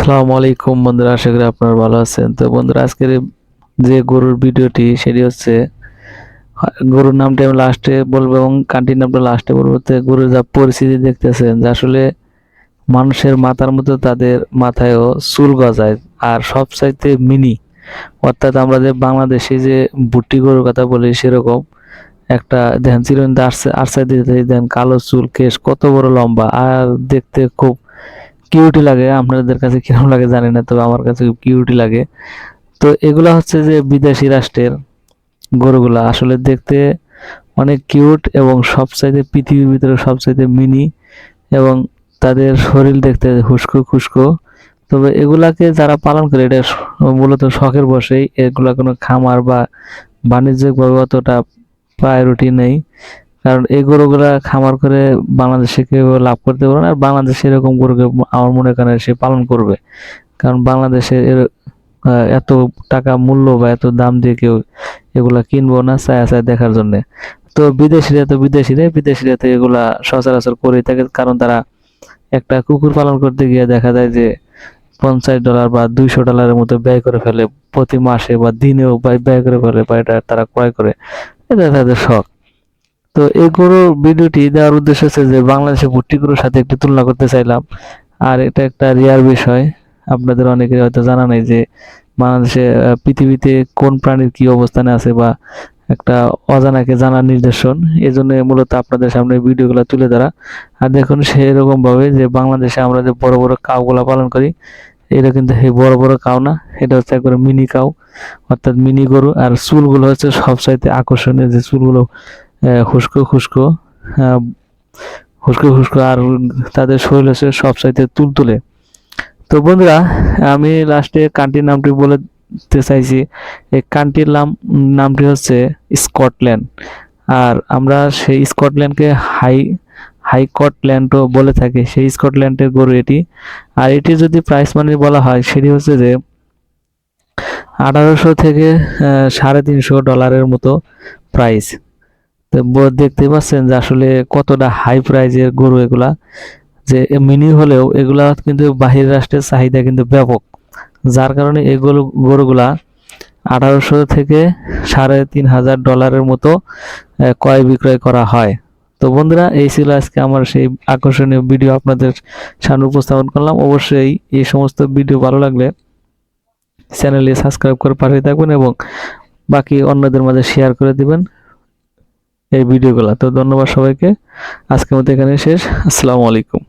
আসসালামু আলাইকুম বন্ধুরা, আশা করি আপনারা ভালো আছেন। তো বন্ধুরা, আজকের যে গরুর ভিডিওটি, সেটি হচ্ছে, গরুর নামটা আমি লাস্টে বলব এবং কান্টির নামটা লাস্টে বলব। তো গরুর যা পরিস্থিতি দেখতেছেন, যে আসলে মানুষের মাথার মতো তাদের মাথায়ও চুল গজায়, আর সব চাইতে মিনি, অর্থাৎ আমরা যে বাংলাদেশে যে বুট্টি গরুর কথা বলি, সেরকম একটা, দেখেন চিরন্ত আরসাই দিতে দেন কালো চুল, কেশ কত বড় লম্বা, আর দেখতে খুব কিউটি লাগে আপনাদের কাছে কীরকম লাগে জানি না, তবে আমার কাছে কিউটি লাগে। তো এগুলা হচ্ছে যে বিদেশি রাষ্ট্রের গরুগুলা। আসলে দেখতে অনেক কিউট এবং সবচাইতে পৃথিবীর ভিতরে সবচাইতে মিনি এবং তাদের শরীর দেখতে হুস্কো খুস্কো তবে এগুলাকে যারা পালন করে, এটা মূলত শখের বসেই এগুলা কোনো খামার বা বাণিজ্যিকভাবে অতটা প্রায়োরিটি নেই। কারণ এই গরুগুলা খামার করে বাংলাদেশে কেউ লাভ করতে পারে না বাংলাদেশে এরকম গরুকে আমার মনে করেন সে পালন করবে। কারণ বাংলাদেশে এর এত টাকা মূল্য বা এত দাম দিয়ে কেউ এগুলা কিনবো না চায় চায় দেখার জন্য। তো বিদেশিরা তো বিদেশিরা বিদেশিরা তো এগুলা সচরাচর করেই থাকে, কারণ তারা একটা কুকুর পালন করতে গিয়ে দেখা যায় যে পঞ্চাশ ডলার বা দুইশো ডলারের মতো ব্যয় করে ফেলে, প্রতি মাসে বা দিনেও ব্যয় করে ফেলে বা এটা তারা ক্রয় করে। এটা তাদের শখ। তো এই গরু ভিডিওটি দেওয়ার উদ্দেশ্য হচ্ছে যে বাংলাদেশে ভুট্টি গরুর সাথে একটু তুলনা করতে চাইলাম। আর এটা একটা রিয়ার বিষয়। আপনাদের অনেকের হয়তো জানা নেই যে বাংলাদেশে পৃথিবীতে কোন প্রাণীর কি অবস্থানে আছে বা একটা অজানাকে জানার নির্দেশন এই জন্য মূলত আপনাদের সামনে ভিডিওগুলো তুলে ধরা। আর দেখুন সেরকম ভাবে যে বাংলাদেশে আমরা যে বড় বড় কাউগুলা পালন করি, এটা কিন্তু এই বড় বড় কাউ না, এটা হচ্ছে একবারে মিনি কাউ, অর্থাৎ মিনি গরু। আর চুলগুলো হচ্ছে সবচাইতে আকর্ষণীয় যে চুলগুলো খুস্কো আহ, খুস্কো খুস্কো আর তাদের শরীর হচ্ছে সব সবচাইতে তুলতুলে। তো বন্ধুরা আমি লাস্টে কান্ট্রির নামটি বলতে চাইছি। এই কান্ট্রির নাম নামটি হচ্ছে স্কটল্যান্ড আর আমরা সেই স্কটল্যান্ডকে হাই হাই হাইকটল্যান্ডও বলে থাকি। সেই স্কটল্যান্ডের গরু এটি। আর এটি যদি প্রাইস মানি বলা হয় সেটি হচ্ছে যে আঠারোশো থেকে সাড়ে তিনশো ডলারের মতো প্রাইস তো দেখতে পাচ্ছেন যে আসলে কতটা হাই প্রাইজের গরু এগুলা। যে মিনি হলেও এগুলা কিন্তু বাহির রাষ্ট্রের চাহিদা কিন্তু ব্যাপক। যার কারণে এই গরু গরুগুলা আঠারোশো থেকে সাড়ে তিন হাজার ডলারের মতো ক্রয় বিক্রয় করা হয়। তো বন্ধুরা, এই ছিল আজকে আমার সেই আকর্ষণীয় ভিডিও আপনাদের সামনে উপস্থাপন করলাম। অবশ্যই এই সমস্ত ভিডিও ভালো লাগলে চ্যানেলে সাবস্ক্রাইব করে পাঠিয়ে থাকবেন এবং বাকি অন্যদের মাঝে শেয়ার করে দিবেন। এই ভিডিওগুলো। তো ধন্যবাদ সবাইকে। আজকের মতো এখানে শেষ। আসসালামু আলাইকুম।